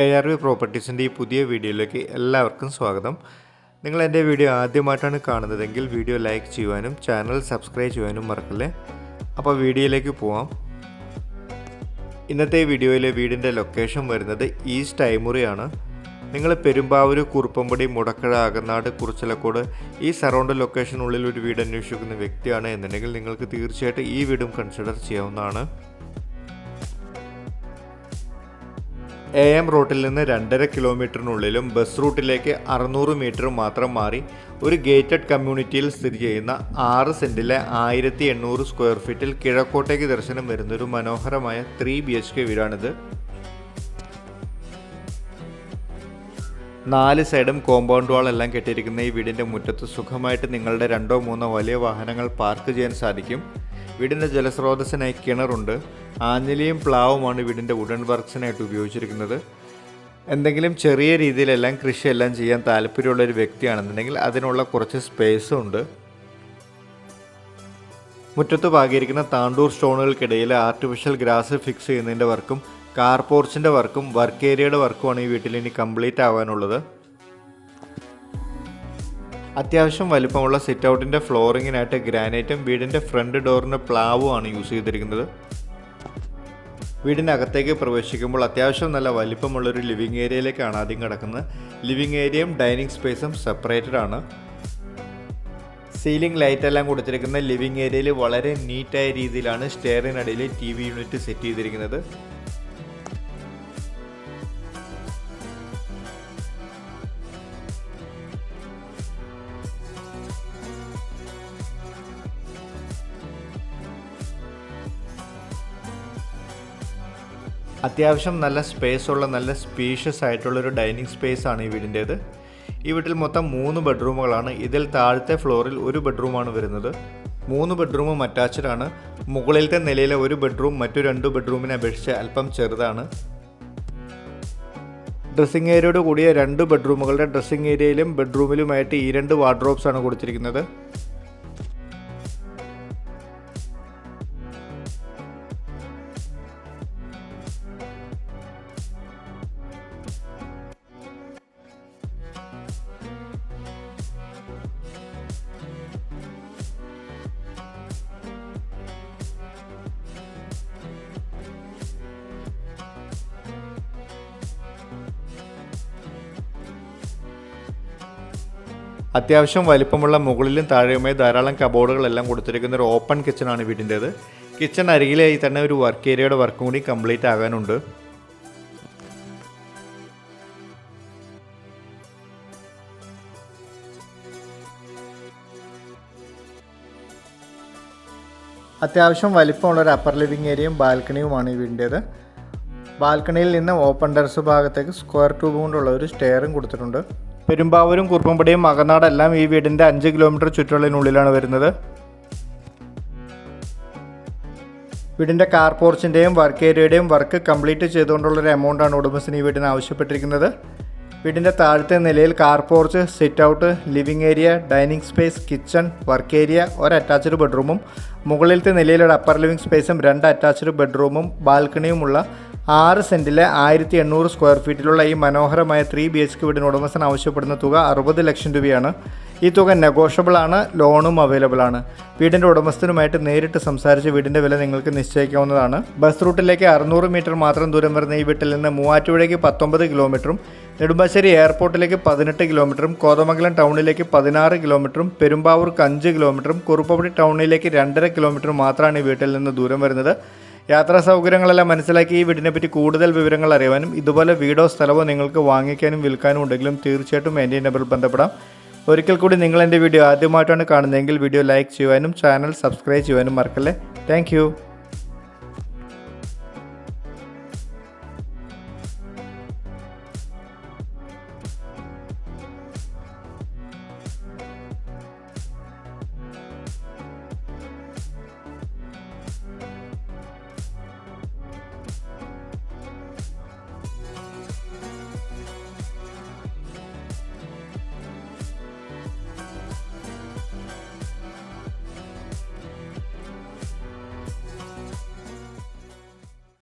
A R V പ്രോപ്പർട്ടീസിന്റെ ഈ പുതിയ വീഡിയോയിലേക്ക് എല്ലാവർക്കും സ്വാഗതം. നിങ്ങൾ എന്റെ വീഡിയോ ആദ്യമായിട്ടാണ് കാണുന്നതെങ്കിൽ വീഡിയോ ലൈക്ക് ചെയ്യുവാനും ചാനൽ സബ്സ്ക്രൈബ് ചെയ്യുവാനും മറക്കല്ലേ? അപ്പോൾ വീഡിയോയിലേക്ക് പോവാം. ഇന്നത്തെ വീഡിയോയിലെ വീടിന്റെ ലൊക്കേഷൻ വരുന്നത് ഈസ്റ്റ് ഐമുറിയാണ്. നിങ്ങൾ പെരുമ്പാവൂർ കുറുപ്പമ്പടി മുടക്കഴ അകനാട് കുറിച്ചലക്കോട് ഈ സറൗണ്ട് ലൊക്കേഷനുള്ളിൽ ഒരു വീട് അന്വേഷിക്കുന്ന വ്യക്തിയാണ് എന്നുണ്ടെങ്കിൽ നിങ്ങൾക്ക് തീർച്ചയായിട്ടും ഈ വീടും കൺസിഡർ ചെയ്യാവുന്നതാണ്. എ എം റൂട്ടിൽ നിന്ന് രണ്ടര കിലോമീറ്ററിനുള്ളിലും ബസ് റൂട്ടിലേക്ക് അറുന്നൂറ് മീറ്റർ മാത്രം മാറി ഒരു ഗേറ്റഡ് കമ്മ്യൂണിറ്റിയിൽ സ്ഥിതി ചെയ്യുന്ന ആറ് സെന്റിലെ ആയിരത്തി എണ്ണൂറ് സ്ക്വയർ ഫീറ്റിൽ കിഴക്കോട്ടേക്ക് ദർശനം വരുന്നൊരു മനോഹരമായ ത്രീ ബി എച്ച് കെ വീടാണിത്. നാല് സൈഡും കോമ്പൗണ്ട് വാൾ എല്ലാം കെട്ടിയിരിക്കുന്ന ഈ വീടിന്റെ മുറ്റത്ത് സുഖമായിട്ട് നിങ്ങളുടെ രണ്ടോ മൂന്നോ വലിയ വാഹനങ്ങൾ പാർക്ക് ചെയ്യാൻ സാധിക്കും. വീടിന്റെ ജലസ്രോതസ്സിനായി കിണറുണ്ട്. ആഞ്ഞിലിയും പ്ലാവുമാണ് വീടിന്റെ വുഡൻ വർക്ക്സിനായിട്ട് ഉപയോഗിച്ചിരിക്കുന്നത്. എന്തെങ്കിലും ചെറിയ രീതിയിലെല്ലാം കൃഷിയെല്ലാം ചെയ്യാൻ താല്പര്യമുള്ള ഒരു വ്യക്തിയാണെന്നുണ്ടെങ്കിൽ അതിനുള്ള കുറച്ച് സ്പേസും ഉണ്ട്. മുറ്റത്ത് പാകിയിരിക്കുന്ന താണ്ടൂർ സ്റ്റോണുകൾക്കിടയിൽ ആർട്ടിഫിഷ്യൽ ഗ്രാസ് ഫിക്സ് ചെയ്യുന്നതിന്റെ വർക്കും കാർ പോർച്ചിന്റെ വർക്കും വർക്ക് ഏരിയയുടെ വർക്കുമാണ് ഈ വീട്ടിൽ ഇനി കംപ്ലീറ്റ് ആവാനുള്ളത്. അത്യാവശ്യം വലുപ്പമുള്ള സിറ്റ് ഔട്ടിന്റെ ഫ്ലോറിങ്ങിനായിട്ട് ഗ്രാനൈറ്റും വീടിന്റെ ഫ്രണ്ട് ഡോറിന് പ്ലാവുമാണ് യൂസ് ചെയ്തിരിക്കുന്നത്. വീടിന്റെ അകത്തേക്ക് പ്രവേശിക്കുമ്പോൾ അത്യാവശ്യം നല്ല വലിപ്പമുള്ളൊരു ലിവിങ് ഏരിയയിലേക്കാണ് ആദ്യം കിടക്കുന്നത്. ലിവിങ് ഏരിയയും ഡൈനിങ് സ്പേസും സെപ്പറേറ്റഡ് ആണ്. സീലിംഗ് ലൈറ്റ് എല്ലാം കൊടുത്തിരിക്കുന്ന ലിവിങ് ഏരിയയിൽ വളരെ നീറ്റായ രീതിയിലാണ് സ്റ്റെയറിനടിയിൽ ടി വി യൂണിറ്റ് സെറ്റ് ചെയ്തിരിക്കുന്നത്. അത്യാവശ്യം നല്ല സ്പേസ് ഉള്ള നല്ല സ്പീഷ്യസ് ആയിട്ടുള്ള ഒരു ഡൈനിങ് സ്പേസ് ആണ് ഈ വീടിന്റേത്. ഈ വീട്ടിൽ മൊത്തം മൂന്ന് ബെഡ്റൂമുകളാണ് ഇതിൽ താഴത്തെ ഫ്ലോറിൽ ഒരു ബെഡ്റൂമാണ് വരുന്നത്. മൂന്ന് ബെഡ്റൂമും അറ്റാച്ച്ഡ് ആണ്. മുകളിലത്തെ നിലയിലെ ഒരു ബെഡ്റൂം മറ്റു രണ്ട് ബെഡ്റൂമിനെ അപേക്ഷിച്ച് അല്പം ചെറുതാണ്. ഡ്രസ്സിംഗ് ഏരിയയോട് കൂടിയ രണ്ട് ബെഡ്റൂമുകളുടെ ഡ്രസ്സിംഗ് ഏരിയയിലും ബെഡ്റൂമിലുമായിട്ട് ഈ രണ്ട് വാർഡ്രോബ്സ് ആണ് കൊടുത്തിരിക്കുന്നത്. അത്യാവശ്യം വലിപ്പമുള്ള മുകളിലും താഴെയുമായി ധാരാളം കബോർഡുകളെല്ലാം കൊടുത്തിരിക്കുന്ന ഒരു ഓപ്പൺ കിച്ചണാണ് വീടിന്റേത്. കിച്ചൺ അരികിലായി തന്നെ ഒരു വർക്ക് ഏരിയയുടെ വർക്കും കൂടി കംപ്ലീറ്റ് ആകാനുണ്ട്. അത്യാവശ്യം വലിപ്പമുള്ള ഒരു അപ്പർ ലിവിങ് ഏരിയയും ബാൽക്കണിയുമാണ് ഈ വീടിന്റേത്. ബാൽക്കണിയിൽ നിന്ന് ഓപ്പൺ ടെറസ് ഭാഗത്തേക്ക് സ്ക്വയർ ട്യൂബ് കൊണ്ടുള്ള ഒരു സ്റ്റെയറും കൊടുത്തിട്ടുണ്ട്. പെരുമ്പാവൂരും കുറുപ്പമ്പടിയും മകനാടെല്ലാം ഈ വീടിന്റെ അഞ്ച് കിലോമീറ്റർ ചുറ്റളവിനുള്ളിലാണ് വരുന്നത്. വീടിന്റെ കാർ പോർച്ചിന്റെയും വർക്ക് ഏരിയയുടെയും വർക്ക് കംപ്ലീറ്റ് ചെയ്തുകൊണ്ടുള്ളൊരു എമൗണ്ടാണ് ഉടമസ്ഥന് ഈ വീടിന് ആവശ്യപ്പെട്ടിരിക്കുന്നത്. വീടിന്റെ താഴത്തെ നിലയിൽ car porch sit out living area dining space kitchen work area ഒരു അറ്റാച്ച്ഡ് ബെഡ്റൂമും മുകളിലത്തെ നിലയിലൊരു അപ്പർ ലിവിംഗ് സ്പേസും രണ്ട് അറ്റാച്ച്ഡ് ബെഡ്റൂമും ബാൽക്കണിയുമുള്ള ആറ് സെന്റിലെ ആയിരത്തി എണ്ണൂറ് സ്ക്വയർ ഫീറ്റിലുള്ള ഈ മനോഹരമായ ത്രീ ബി എച്ച് കെ വീടിന് ഉടമസ്ഥൻ ആവശ്യപ്പെടുന്ന തുക അറുപത് ലക്ഷം രൂപയാണ്. ഈ തുക നെഗോഷ്യബിൾ ആണ് ലോണും അവൈലബിൾ ആണ്. വീടിന്റെ ഉടമസ്ഥനുമായിട്ട് നേരിട്ട് സംസാരിച്ച് വീടിന്റെ വില നിങ്ങൾക്ക് നിശ്ചയിക്കാവുന്നതാണ്. ബസ് റൂട്ടിലേക്ക് അറുന്നൂറ് മീറ്റർ മാത്രം ദൂരം വരുന്ന ഈ വീട്ടിൽ നിന്ന് മൂവാറ്റുപുഴയ്ക്ക് പത്തൊമ്പത് കിലോമീറ്ററും നെടുമ്പാശ്ശേരി എയർപോർട്ടിലേക്ക് പതിനെട്ട് കിലോമീറ്ററും കോതമംഗലം ടൗണിലേക്ക് പതിനാറ് കിലോമീറ്ററും പെരുമ്പാവൂർക്ക് അഞ്ച് കിലോമീറ്ററും കുറുപ്പപ്പടി ടൗണിലേക്ക് രണ്ടര കിലോമീറ്റർ മാത്രമാണ് ഈ വീട്ടിൽ നിന്ന് ദൂരം വരുന്നത്. യാത്രാ സൗകര്യങ്ങളെല്ലാം മനസ്സിലാക്കി ഈ വീടിനെ പറ്റി കൂടുതൽ വിവരങ്ങൾ അറിയാനും ഇതുപോലെ വീടോ സ്ഥലമോ നിങ്ങൾക്ക് വാങ്ങിക്കാനും വിൽക്കാനും ഉണ്ടെങ്കിലും തീർച്ചയായിട്ടും എന്റെ നമ്പറിൽ ബന്ധപ്പെടാം. ഒരിക്കൽ കൂടി നിങ്ങൾ എന്റെ വീഡിയോ ആദ്യമായിട്ടാണ് കാണുന്നതെങ്കിൽ വീഡിയോ ലൈക്ക് ചെയ്യുവാനും ചാനൽ സബ്സ്ക്രൈബ് ചെയ്യുവാനും മറക്കല്ലേ. താങ്ക്